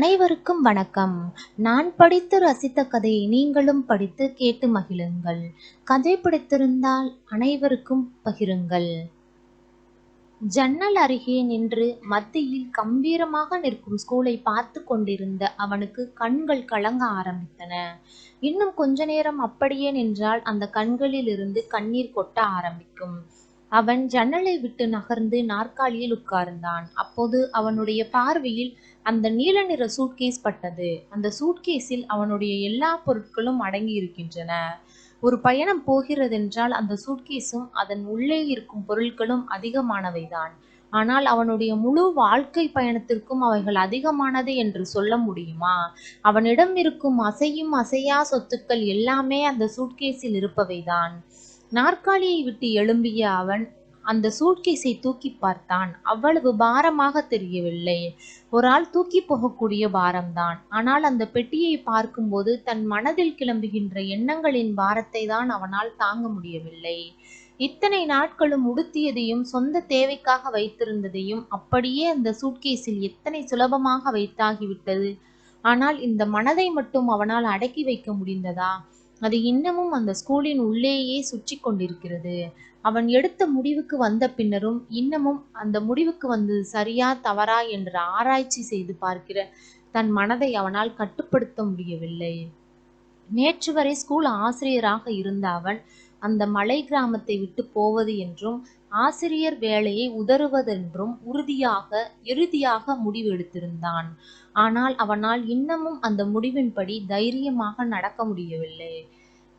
அனைவருக்கும் வணக்கம். நான் படித்து ரசித்த கதையை நீங்களும் படித்து கேட்டு மகிழுங்கள். கதை பிடித்திருந்தால் அனைவருக்கும் பகிருங்கள். ஜன்னல் அருகே நின்று மத்தியில் கம்பீரமாக நிற்கும் ஸ்கூலை பார்த்து கொண்டிருந்த அவனுக்கு கண்கள் கலங்க ஆரம்பித்தன. இன்னும் கொஞ்ச நேரம் அப்படியே நின்றால் அந்த கண்களில் இருந்து கண்ணீர் கொட்ட ஆரம்பிக்கும். அவன் ஜன்னலை விட்டு நகர்ந்து நாற்காலியில் உட்கார்ந்தான். அப்போது அவனுடைய பார்வையில் அந்த நீல நிற சூட்கேஸ் பட்டது. அந்த சூட்கேஸில் அவனுடைய எல்லா பொருட்களும் அடங்கி இருக்கின்றன. ஒரு பயணம் போகிறதென்றால் அந்த சூட்கேஸும் அதன் உள்ளே இருக்கும் பொருட்களும் அதிகமானவைதான். ஆனால் அவனுடைய முழு வாழ்க்கை பயணத்திற்கும் அவைகள் அதிகமானது என்று சொல்ல முடியுமா? அவனிடம் இருக்கும் அசையும் அசையா சொத்துக்கள் எல்லாமே அந்த சூட்கேஸில் இருப்பவைதான். நாற்காலியை விட்டு எழும்பிய அவன் அந்த சூட்கேஸை தூக்கி பார்த்தான். அவ்வளவு பாரமாக தெரியவில்லை. ஒரு ஆள் தூக்கி போகக்கூடிய பாரம்தான். ஆனால் அந்த பெட்டியை பார்க்கும்போது தன் மனதில் கிளம்புகின்ற எண்ணங்களின் பாரத்தை தான் அவனால் தாங்க முடியவில்லை. இத்தனை நாட்களும் உடுத்தியதையும் சொந்த தேவைக்காக வைத்திருந்ததையும் அப்படியே அந்த சூட்கேஸில் எத்தனை சுலபமாக வைத்தாகிவிட்டது? ஆனால் இந்த மனதை மட்டும் அவனால் அடக்கி வைக்க முடிந்ததா? அது இன்னமும் அந்த ஸ்கூலின் உள்ளேயே சுற்றி கொண்டிருக்கிறது. அவன் எடுத்த முடிவுக்கு வந்த பின்னரும் இன்னமும் அந்த முடிவுக்கு வந்தது சரியா தவறா என்று ஆராய்ச்சி செய்து பார்க்கிற தன் மனதை அவனால் கட்டுப்படுத்த முடியவில்லை. நேற்று வரை ஸ்கூல் ஆசிரியராக இருந்த அவன் அந்த மலை கிராமத்தை விட்டு போவது என்றும் ஆசிரியர் வேலையை உதறுவதென்றும் உறுதியாக இறுதியாக முடிவெடுத்திருந்தான். ஆனால் அவனால் இன்னமும் அந்த முடிவின்படி தைரியமாக நடக்க முடியவில்லை.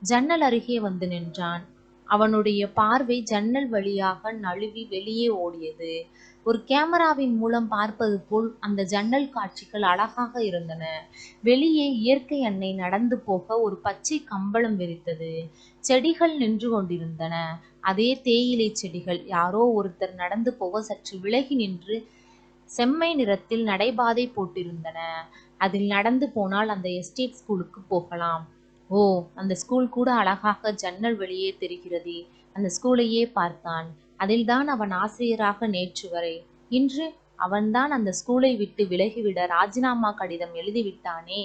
ஜன்னல் அருகே வந்து நின்றான். அவனுடைய பார்வை ஜன்னல் வழியாக நழுவி வெளியே ஓடியது. ஒரு கேமராவின் மூலம் பார்ப்பது போல் அந்த ஜன்னல் காட்சிகள் அழகாக இருந்தன. வெளியே இயற்கை அன்னை நடந்து போக ஒரு பச்சை கம்பளம் விரித்தது. செடிகள் நின்று கொண்டிருந்தன. அதே தேயிலை செடிகள். யாரோ ஒருத்தர் நடந்து போக சற்று விலகி நின்று செம்மை நிறத்தில் நடைபாதை போட்டிருந்தன. அதில் நடந்து போனால் அந்த எஸ்டேட் ஸ்கூலுக்கு போகலாம். ஓ அந்த ஸ்கூல் கூட அழகாக ஜன்னல் வெளியே தெரிகிறது. அந்த ஸ்கூலையே பார்த்தான். அதில்தான் அவன் ஆசிரியராக நேற்று வரை. இன்று அவன்தான் அந்த ஸ்கூலை விட்டு விலகிவிட ராஜினாமா கடிதம் எழுதிவிட்டானே.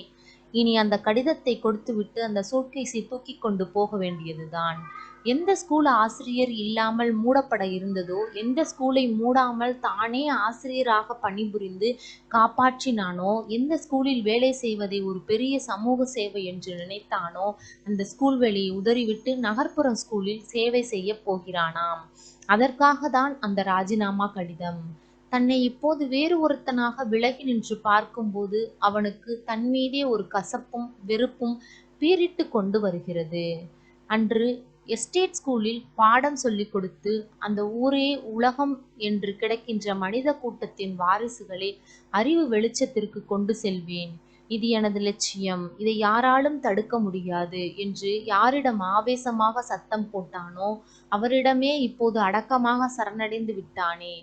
இனி அந்த கடிதத்தை கொடுத்துவிட்டு அந்த சூட்கேஸை தூக்கி கொண்டு போக வேண்டியதுதான். எந்த ஸ்கூல் ஆசிரியர் இல்லாமல் மூடப்பட இருந்ததோ எந்த ஸ்கூலை மூடாமல் தானே ஆசிரியராக பணிபுரிந்து காப்பாற்றினானோ எந்த ஸ்கூலில் வேலை செய்வதை ஒரு பெரிய சமூக சேவை என்று நினைத்தானோ அந்த ஸ்கூல் வேலையை உதறிவிட்டு நகர்ப்புற ஸ்கூலில் சேவை செய்ய போகிறானாம். அதற்காக தான் அந்த ராஜினாமா கடிதம். தன்னை இப்போது வேறு ஒருத்தனாக விலகி நின்று பார்க்கும்போது அவனுக்கு தன் மீதே ஒரு கசப்பும் வெறுப்பும் பீரிட்டு கொண்டு வருகிறது. அன்று எஸ்டேட் ஸ்கூலில் பாடம் சொல்லிக் கொடுத்து அந்த ஊரே உலகம் என்று கிடக்கின்ற மனித கூட்டத்தின் வாரிசுகளை அறிவு வெளிச்சத்திற்கு கொண்டு செல்வேன். இது எனது லட்சியம். இதை யாராலும் தடுக்க முடியாது. என்று யாரிடம் ஆவேசமாக சத்தம் போட்டானோ அவரிடமே இப்போது அடக்கமாக சரணடைந்து விட்டானே.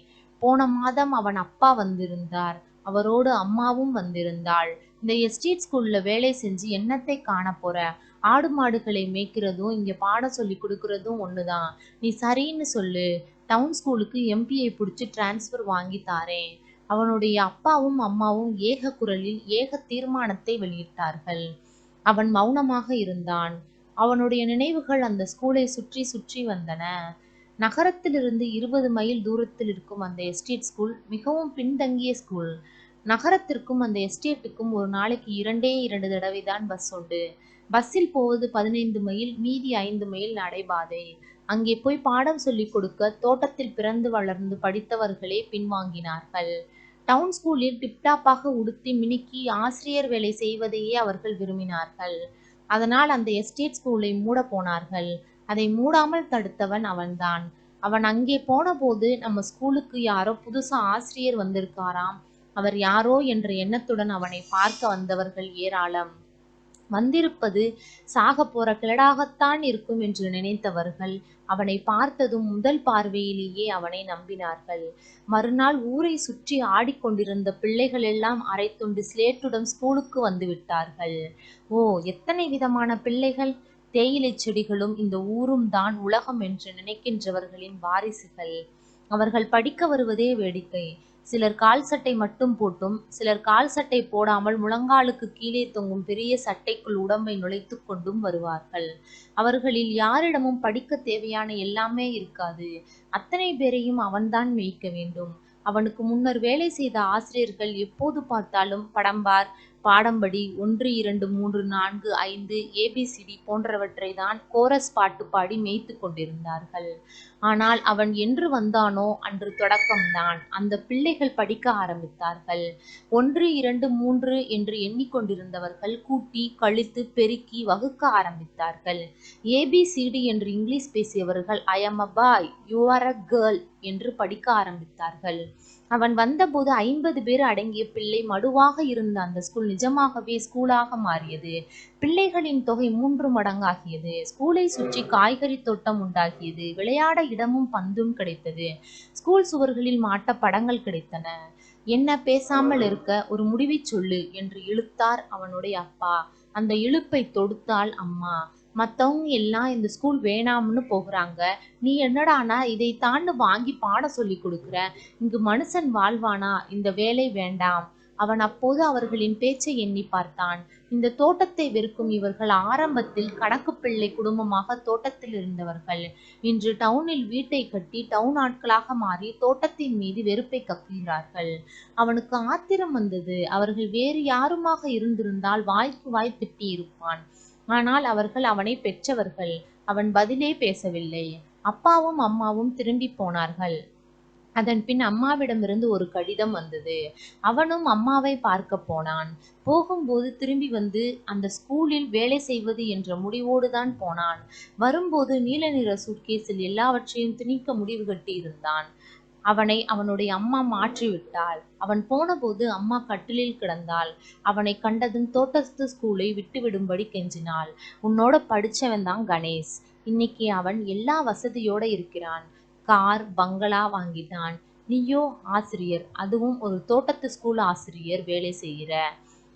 போன மாதம் அவன் அப்பா வந்திருந்தார். அவரோடு அம்மாவும் வந்திருந்தாள். இந்த எஸ்டேட் ஸ்கூல்ல வேலை செஞ்சு என்னத்தை காண போற? ஆடு மாடுகளை மேய்க்கிறதும் இங்க பாடம் சொல்லி கொடுக்கறதும் ஒண்ணுதான். நீ சரின்னு சொல்லு. டவுன் ஸ்கூலுக்கு எம்பியை பிடிச்சி டிரான்ஸ்ஃபர் வாங்கி தாரேன். அவனுடைய அப்பாவும் அம்மாவும் ஏக குரலில் ஏக தீர்மானத்தை வெளியிட்டார்கள். அவன் மௌனமாக இருந்தான். அவனுடைய நினைவுகள் அந்த ஸ்கூலை சுற்றி சுற்றி வந்தன. நகரத்திலிருந்து இருபது மைல் தூரத்தில் இருக்கும் அந்த எஸ்டேட் ஸ்கூல் மிகவும் பின்தங்கிய ஸ்கூல் நகரத்திற்கும் அந்த எஸ்டேட்டுக்கும் ஒரு நாளைக்கு இரண்டே இரண்டு தடவை தான் பஸ் உண்டு பஸ்ஸில் போவது பதினைந்து மைல் மீதி ஐந்து மைல் நடைபாதை. அங்கே போய் பாடம் சொல்லிக் கொடுக்க தோட்டத்தில் பிறந்து வளர்ந்து படித்தவர்களே பின்வாங்கினார்கள். டவுன் ஸ்கூலில் டிப்டாப்பாக உடுத்தி மினுக்கி ஆசிரியர் வேலை செய்வதையே அவர்கள் விரும்பினார்கள். அதனால் அந்த எஸ்டேட் ஸ்கூலை மூட போனார்கள் அதை மூடாமல் தடுத்தவன் அவன்தான். அவன் அங்கே போனபோது நம்ம ஸ்கூலுக்கு யாரோ புதுசா ஆசிரியர் வந்திருக்காராம். அவர் யாரோ என்ற எண்ணத்துடன் அவனை பார்க்க வந்தவர்கள் ஏராளம். வந்திருப்பது சாக போற கிளடாகத்தான் இருக்கும் என்று நினைத்தவர்கள் அவனை பார்த்ததும் முதல் பார்வையிலேயே அவனை நம்பினார்கள். மறுநாள் ஊரை சுற்றி ஆடிக்கொண்டிருந்த பிள்ளைகள் எல்லாம் அரைத்துண்டு ஸ்லேட்டுடன் ஸ்கூலுக்கு வந்து விட்டார்கள். ஓ எத்தனை விதமான பிள்ளைகள்? தேயிலை செடிகளும் இந்த ஊரும் தான் உலகம் என்று நினைக்கின்றவர்களின் வாரிசுகள். அவர்கள் படிக்க வருவதே வேடிக்கை. சிலர் கால் சட்டை மட்டும் போட்டும் சிலர் கால் சட்டை போடாமல் முழங்காலுக்கு கீழே தொங்கும் பெரிய சட்டைக்குள் உடம்பை நுழைத்து கொண்டும் வருவார்கள். அவர்களில் யாரிடமும் படிக்க தேவையான எல்லாமே இருக்காது. அத்தனை பேரையும் அவன்தான் மேய்க்க வேண்டும். அவனுக்கு முன்னர் வேலை செய்த ஆசிரியர்கள் எப்போது பார்த்தாலும் படம்பார் பாடம்படி ஒன்று இரண்டு மூன்று நான்கு ஐந்து ஏபிசிடி போன்றவற்றை தான் கோரஸ் பாட்டு பாடி மேய்த்து கொண்டிருந்தார்கள். ஆனால் அவன் என்று வந்தானோ அன்று தொடக்கம்தான். அந்த பிள்ளைகள் படிக்க ஆரம்பித்தார்கள். ஒன்று இரண்டு மூன்று என்று எண்ணிக்கொண்டிருந்தவர்கள் கூட்டி கழித்து பெருக்கி வகுக்க ஆரம்பித்தார்கள். ஏபிசிடி என்று இங்கிலீஷ் பேசியவர்கள் I am a boy you are a girl என்று படிக்க ஆரம்பித்தார்கள். அவன் வந்தபோது ஐம்பது பேர் அடங்கிய பிள்ளை மடுவாக இருந்த அந்த ஸ்கூல் நிஜமாகவே ஸ்கூலாக மாறியது. பிள்ளைகளின் தொகை மூன்று மடங்காகியது. ஸ்கூலை சுற்றி காய்கறி தோட்டம் உண்டாகியது. விளையாட இடமும் பந்தும் கிடைத்தது. ஸ்கூல் சுவர்களில் மாட்ட படங்கள் கிடைத்தன. என்ன பேசாமல் இருக்க ஒரு முடிவை சொல்லு என்று இழுத்தார் அவனுடைய அப்பா. அந்த இழுப்பை தொடுத்தாள் அம்மா. மற்றவங்க எல்லாம் இந்த ஸ்கூல் வேணாம்னு போகிறாங்க. நீ என்னடானா இதை தாண்டு வாங்கி பாட சொல்லி கொடுக்குற? இங்கு மனுஷன் வாழ்வானா? இந்த வேலை வேண்டாம். அவன் அப்போது அவர்களின் பேச்சை எண்ணி பார்த்தான். இந்த தோட்டத்தை வெறுக்கும் இவர்கள் ஆரம்பத்தில் கணக்கு பிள்ளை குடும்பமாக தோட்டத்தில் இருந்தவர்கள். இன்று டவுனில் வீட்டை கட்டி டவுன் ஆட்களாக மாறி தோட்டத்தின் மீது வெறுப்பை கக்குகிறார்கள். அவனுக்கு ஆத்திரம் வந்தது. அவர்கள் வேறு யாருமாக இருந்திருந்தால் வாய்க்கு வாய் திட்டி இருப்பான் ஆனால் அவர்கள் அவனை பெற்றவர்கள். அவன் பதிலே பேசவில்லை. அப்பாவும் அம்மாவும் திரும்பி போனார்கள். அதன் பின் அம்மாவிடமிருந்து ஒரு கடிதம் வந்தது. அவனும் அம்மாவை பார்க்க போனான். போகும்போது திரும்பி வந்து அந்த ஸ்கூலில் வேலை செய்வது என்ற முடிவோடு தான் போனான். வரும்போது நீல நிற சூட்கேஸில் எல்லாவற்றையும் திணிக்க முடிவு கட்டி இருந்தான் அவனை அவனுடைய அம்மா மாற்றிவிட்டாள். அவன் போனபோது அம்மா கட்டிலில் கிடந்தாள். அவனை கண்டதும் தோட்டத்து ஸ்கூலை விட்டுவிடும்படி கெஞ்சினாள். உன்னோட படித்தவன் தான் கணேஷ். இன்னைக்கு அவன் எல்லா வசதியோட இருக்கிறான். கார் பங்களா வாங்கிட்டான். நீயோ ஆசிரியர். அதுவும் ஒரு தோட்டத்து ஸ்கூல் ஆசிரியர் வேலை செய்கிற.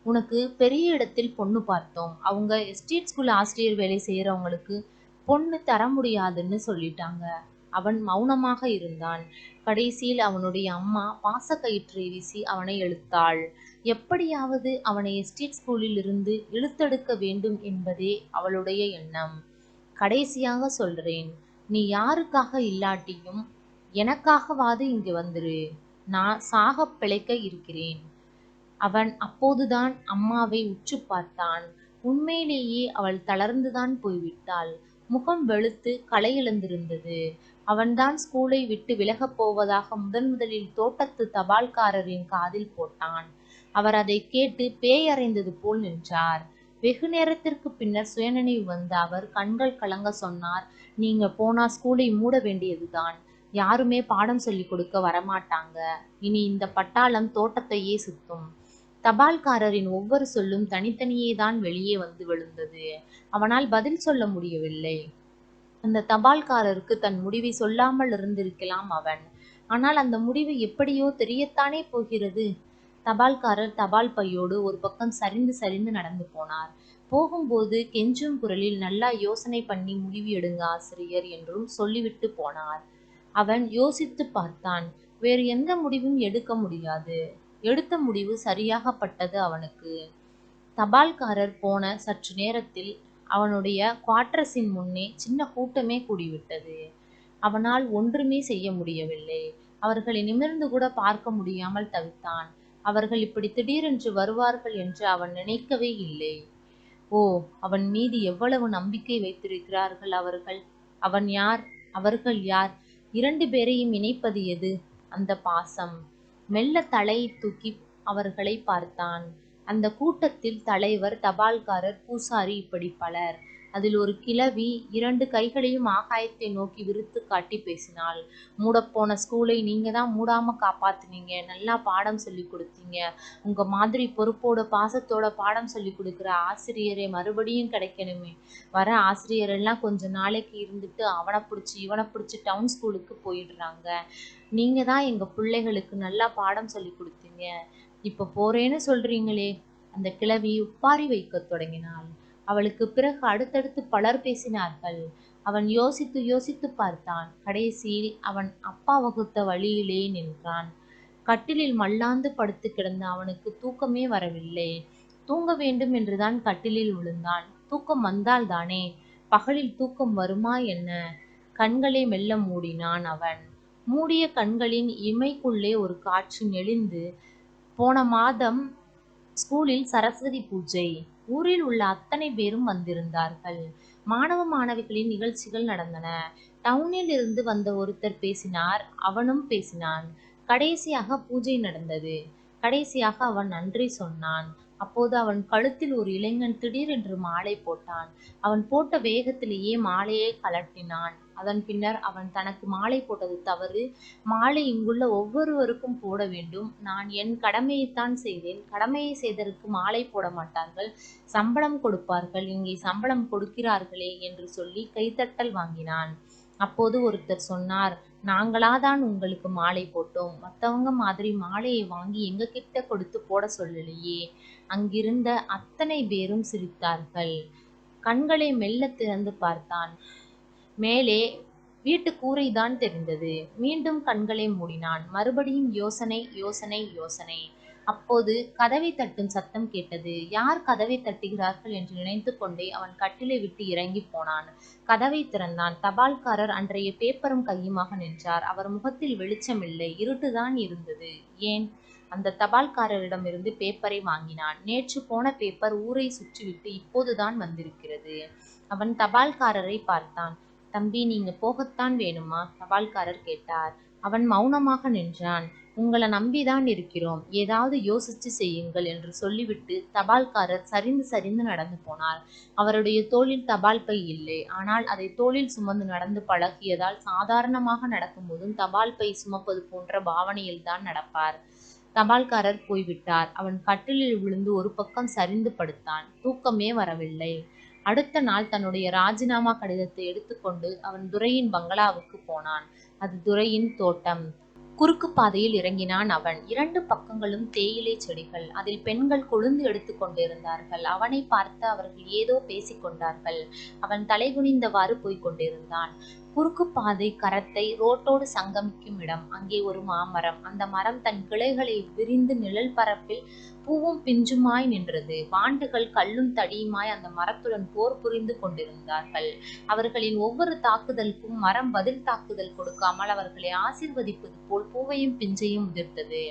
உனக்கு பெரிய இடத்தில் பொண்ணு பார்த்தோம். அவங்க எஸ்டேட் ஸ்கூல் ஆசிரியர் வேலை செய்கிறவங்களுக்கு பொண்ணு தர முடியாதுன்னு சொல்லிட்டாங்க. அவன் மௌனமாக இருந்தான். கடைசியில் அவனுடைய அம்மா பாசக்கயிற்றை வீசி அவனை இழுத்தாள். எப்படியாவது அவனை எஸ்டேட் ஸ்கூலில் இருந்து இழுத்தெடுக்க வேண்டும் என்பதே அவளுடைய எண்ணம். கடைசியாக சொல்றேன் நீ யாருக்காக இல்லாட்டியும் எனக்காகவாது இங்கு வந்துரு. நான் சாக பிழைக்க இருக்கிறேன். அவன் அப்போதுதான் அம்மாவை உற்று பார்த்தான். உண்மையிலேயே அவள் தளர்ந்துதான் போய்விட்டாள். முகம் வெளுத்து களையிழந்திருந்தது அவன்தான் ஸ்கூலை விட்டு விலகப் போவதாக முதன் முதலில் தோட்டத்து தபால்காரரின் காதில் போட்டான். அவர் அதை கேட்டு பேயறைந்தது போல் நின்றார். வெகு நேரத்திற்கு பின்னர் சுயநினைவு வந்த அவர் கண்கள் கலங்க சொன்னார் நீங்க போனா ஸ்கூலை மூட வேண்டியதுதான். யாருமே பாடம் சொல்லி கொடுக்க வரமாட்டாங்க. இனி இந்த பட்டாளம் தோட்டத்தையே சுத்தும். தபால்காரரின் ஒவ்வொரு சொல்லும் தனித்தனியே தான் வெளியே வந்து விழுந்தது. அவனால் பதில் சொல்ல முடியவில்லை. அந்த தபால்காரருக்கு தன் முடிவை சொல்லாமல் இருந்திருக்கலாம் அவன். ஆனால் அந்த முடிவு எப்படியோ தெரியத்தானே போகிறது. தபால்காரர் தபால் பையோடு ஒரு பக்கம் சரிந்து சரிந்து நடந்து போனார். போகும்போது கெஞ்சும் குரலில் நல்லா யோசனை பண்ணி முடிவு எடுங்க ஆசிரியர் என்றும் சொல்லிவிட்டு போனார். அவன் யோசித்து பார்த்தான். வேறு எந்த முடிவும் எடுக்க முடியாது. எடுத்த முடிவு சரியாகப்பட்டது அவனுக்கு. தபால்காரர் போன சற்று நேரத்தில் அவனுடைய குவார்ட்டர்ஸின் முன்னே சின்ன கூட்டமே கூடிவிட்டது. அவனால் ஒன்றுமே செய்ய முடியவில்லை. அவர்களை நிமிர்ந்து கூட பார்க்க முடியாமல் தவித்தான். அவர்கள் இப்படி திடீரென்று வருவார்கள் என்று அவன் நினைக்கவே இல்லை. ஓ அவன் மீது எவ்வளவு நம்பிக்கை வைத்திருக்கிறார்கள் அவர்கள்? அவன் யார்? அவர்கள் யார்? இரண்டு பேரையும் இணைப்பது எது? அந்த பாசம். மெல்ல தலையை தூக்கி அவர்களை பார்த்தான். அந்த கூட்டத்தில் தலைவர் தபால்காரர் பூசாரி இப்படி பலர். அதில் ஒரு கிழவி இரண்டு கைகளையும் ஆகாயத்தை நோக்கி விரித்து காட்டி பேசினாள். மூடப்போன ஸ்கூலை நீங்கள் தான் மூடாமல் காப்பாத்துனீங்க. நல்லா பாடம் சொல்லி கொடுத்தீங்க. உங்கள் மாதிரி பொறுப்போட பாசத்தோட பாடம் சொல்லி கொடுக்குற ஆசிரியரை மறுபடியும் கிடைக்கணுமே. வர ஆசிரியர் எல்லாம் கொஞ்ச நாளைக்கு இருந்துட்டு அவனை பிடிச்சி இவனை பிடிச்சி டவுன் ஸ்கூலுக்கு போயிடுறாங்க. நீங்க தான் எங்க பிள்ளைகளுக்கு நல்லா பாடம் சொல்லி கொடுத்தீங்க. இப்ப போறேன்னு சொல்றீங்களே. அந்த கிழவி உப்பாரி வைக்க தொடங்கினாள். அவளுக்கு பிறகு அடுத்தடுத்து பலர் பேசினார்கள். அவன் யோசித்து யோசித்து பார்த்தான். கடைசியில் அவன் அப்பா வகுத்த வழியிலே நின்றான். கட்டிலில் மல்லாந்து படுத்து கிடந்த அவனுக்கு தூக்கமே வரவில்லை. தூங்க வேண்டும் என்றுதான் கட்டிலில் விழுந்தான். தூக்கம் வந்தால்தானே? பகலில் தூக்கம் வருமா என்ன? கண்களை மெல்ல மூடினான் அவன். மூடிய கண்களின் இமைக்குள்ளே ஒரு காட்சி நெளிந்து போன மாதம் ஸ்கூலில் சரஸ்வதி பூஜை. ஊரில் உள்ள அத்தனை பேரும் வந்திருந்தார்கள். மாணவ மாணவிகளின் நிகழ்ச்சிகள் நடந்தன. டவுனில் இருந்து வந்த ஒருத்தர் பேசினார். அவனும் பேசினான். கடைசியாக பூஜை நடந்தது. கடைசியாக அவன் நன்றி சொன்னான். அப்போது அவன் கழுத்தில் ஒரு இளைஞன் திடீரென்று மாலை போட்டான். அவன் போட்ட வேகத்திலேயே மாலையை கலட்டினான். அதன் பின்னர் அவன் தனக்கு மாலை போட்டது தவறு. மாலை இங்குள்ள ஒவ்வொருவருக்கும் போட வேண்டும். நான் என் கடமையைத்தான் செய்தேன். கடமையை செய்ததற்கு மாலை போட மாட்டார்கள். சம்பளம் கொடுப்பார்கள். இங்கே சம்பளம் கொடுக்கிறார்களே என்று சொல்லி கைத்தட்டல் வாங்கினான். அப்போது ஒருத்தர் சொன்னார் நாங்களாதான் உங்களுக்கு மாலை போட்டோம். மத்தவங்க மாதிரி மாலையை வாங்கி எங்க கிட்ட கொடுத்து போட சொல்லலையே. அங்கிருந்த அத்தனை பேரும் சிரித்தார்கள். கண்களை மெல்ல திறந்து பார்த்தான். மேலே வீட்டு கூரைதான் தெரிந்தது. மீண்டும் கண்களை மூடினான். மறுபடியும் யோசனை யோசனை யோசனை. அப்போது கதவை தட்டும் சத்தம் கேட்டது. யார் கதவை தட்டுகிறார்கள் என்று நினைத்து கொண்டே அவன் கட்டிலை விட்டு இறங்கி போனான். கதவை திறந்தான். தபால்காரர் அன்றைய பேப்பரும் கையுமாக நின்றார். அவர் முகத்தில் வெளிச்சமில்லை இருட்டுதான் இருந்தது. ஏன்? அந்த தபால்காரரிடமிருந்து பேப்பரை வாங்கினான். நேற்று போன பேப்பர் ஊரை சுற்றிவிட்டு இப்போதுதான் வந்திருக்கிறது. அவன் தபால்காரரை பார்த்தான். தம்பி நீங்க போகத்தான் வேணுமா? தபால்காரர் கேட்டார். அவன் மௌனமாக நின்றான். உங்களை நம்பிதான் இருக்கிறோம். ஏதாவது யோசிச்சு செய்யுங்கள் என்று சொல்லிவிட்டு தபால்காரர் சரிந்து சரிந்து நடந்து போனார். அவருடைய தோளில் தபால் பை இல்லை. ஆனால் அதை தோளில் சுமந்து நடந்து பழகியதால் சாதாரணமாக நடக்கும்போதும் தபால் பை சுமப்பது போன்ற பாவனையில்தான் நடப்பார். தபால்காரர் போய்விட்டார். அவன் கட்டிலில் விழுந்து ஒரு பக்கம் சரிந்து படுத்தான். தூக்கமே வரவில்லை. அடுத்த நாள் தன்னுடைய ராஜினாமா கடிதத்தை எடுத்துக்கொண்டு அவன் துரையின் பங்களாவுக்கு போனான். அது துரையின் தோட்டம். குறுக்கு பாதையில் இறங்கினான் அவன். இரண்டு பக்கங்களும் தேயிலை செடிகள். அதில் பெண்கள் கொழுந்து எடுத்துக் கொண்டிருந்தார்கள். அவனை பார்த்து அவர்கள் ஏதோ பேசிக் கொண்டார்கள். அவன் தலைகுனிந்தவாறு போய்க் கொண்டிருந்தான். குறுக்கு பாதை கரத்தை ரோட்டோடு சங்கமிக்கும் இடம். அங்கே ஒரு மாமரம். அந்த மரம் தன் கிளைகளை விரிந்து நிழல் பரப்பில் பூவும் பிஞ்சுமாய் நின்றது. பாண்டுகள் கல்லும் தடியுமாய் அந்த மரத்துடன் போர் புரிந்து கொண்டிருந்தார்கள். அவர்களின் ஒவ்வொரு தாக்குதலுக்கும் மரம் பதில் தாக்குதல் கொடுக்காமல் அவர்களை ஆசிர்வதிப்பது போல் பூவையும் பிஞ்சையும் உதிர்த்தது.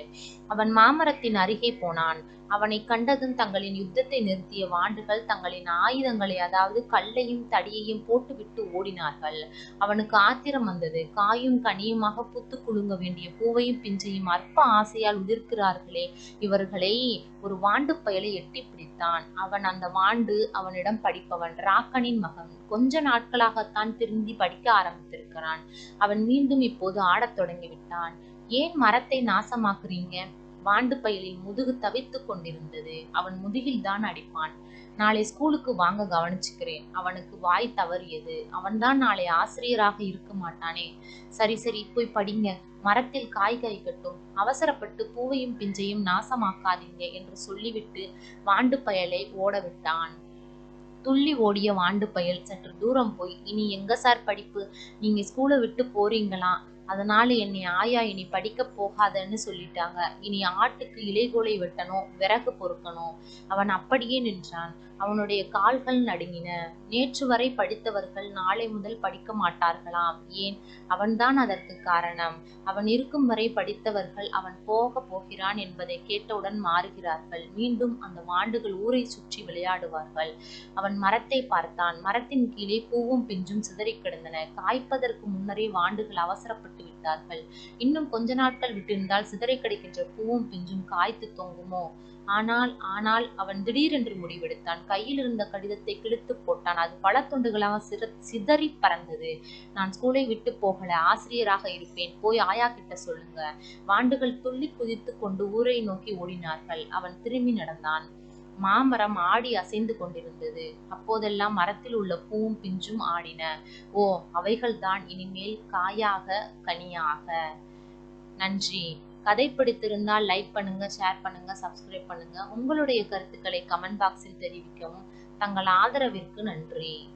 அவன் மாமரத்தின் அருகே போனான். அவனை கண்டதும் தங்களின் யுத்தத்தை நிறுத்திய வாண்டுகள் தங்களின் ஆயுதங்களை அதாவது கல்லையும் தடியையும் போட்டுவிட்டு ஓடினார்கள். அவனுக்கு ஆத்திரம் வந்தது. காயும் கனியுமாக புத்து குலுங்க வேண்டிய பூவையும் பிஞ்சையும் அற்ப ஆசையால் உதிர்க்கிறார்களே இவர்களை ஒரு வாண்டு பயலை எட்டி பிடித்தான். அவன் அந்த வாண்டு அவனிடம் படிப்பவன். ராக்கனின் மகன். கொஞ்ச நாட்களாகத்தான் திருந்தி படிக்க ஆரம்பித்திருக்கிறான். அவன் மீண்டும் இப்போது ஆடத் தொடங்கி விட்டான் ஏன் மரத்தை நாசமாக்குறீங்க? வாண்டு பயலின் முதுகு தவித்துக் கொண்டிருந்தது. அவன் முதுகில் தான் அடிப்பான். நாளை ஸ்கூலுக்கு வாங்க கவனிச்சுக்கிறேன். அவனுக்கு வாய் தவறியது. அவன்தான் நாளை ஆசிரியராக இருக்க மாட்டானே. சரி சரி போய் படிங்க. மரத்தில் காய் காய்க்கட்டும் அவசரப்பட்டு பூவையும் பிஞ்சையும் நாசமாக்காதீங்க என்று சொல்லிவிட்டு வாண்டு பயலை ஓட விட்டான் துள்ளி ஓடிய வாண்டு பயல் சற்று தூரம் போய் இனி எங்க சார் படிப்பு? நீங்க ஸ்கூலை விட்டு போறீங்களா? அதனால என்னை ஆயா இனி படிக்க போகாதன்னு சொல்லிட்டாங்க. இனி ஆட்டுக்கு இலைகோலை வெட்டணும் விறகு பொறுக்கணும். அவன் அப்படியே நின்றான். அவனுடைய கால்கள் நடுங்கின. நேற்று வரை படித்தவர்கள் நாளை முதல் படிக்க மாட்டார்களாம். ஏன்? அவன்தான் அதற்கு காரணம். அவன் இருக்கும் வரை படித்தவர்கள் அவன் போக போகிறான் என்பதை கேட்டவுடன் மாறுகிறார்கள். மீண்டும் அந்த வாண்டுகள் ஊரை சுற்றி விளையாடுவார்கள். அவன் மரத்தை பார்த்தான். மரத்தின் கீழே பூவும் பிஞ்சும் சிதறி கிடந்தன. காய்ப்பதற்கு முன்னரே வாண்டுகள் அவசரப்பட்டு விட்டார்கள். இன்னும் கொஞ்ச நாட்கள் விட்டிருந்தால் சிதறை கிடைக்கின்ற பூவும் பிஞ்சும் காய்த்து தொங்குமோ? ஆனால் ஆனால் அவன் திடீரென்று முடிவெடுத்தான். கையில் இருந்த கடிதத்தை கிழித்து போட்டான். அது பல துண்டுகளாக சிற சிதறி பறந்தது. நான் ஸ்கூலை விட்டு போகல. ஆசிரியராக இருப்பேன். போய் ஆயா கிட்ட சொல்லுங்க. வாண்டுகள் துள்ளி குதித்து கொண்டு ஊரை நோக்கி ஓடினார்கள். அவன் திரும்பி நடந்தான். மாமரம் ஆடி அசைந்து கொண்டிருந்தது. அப்போதெல்லாம் மரத்தில் உள்ள பூவும் பிஞ்சும் ஆடின. ஓ அவைகள்தான் இனிமேல் காயாக கனியாக. நன்றி. கதை பிடித்திருந்தால் லைக் பண்ணுங்க ஷேர் பண்ணுங்க சப்ஸ்கிரைப் பண்ணுங்க. உங்களுடைய கருத்துக்களை கமெண்ட் பாக்ஸில் தெரிவிக்கவும் தங்கள் ஆதரவிற்கு நன்றி.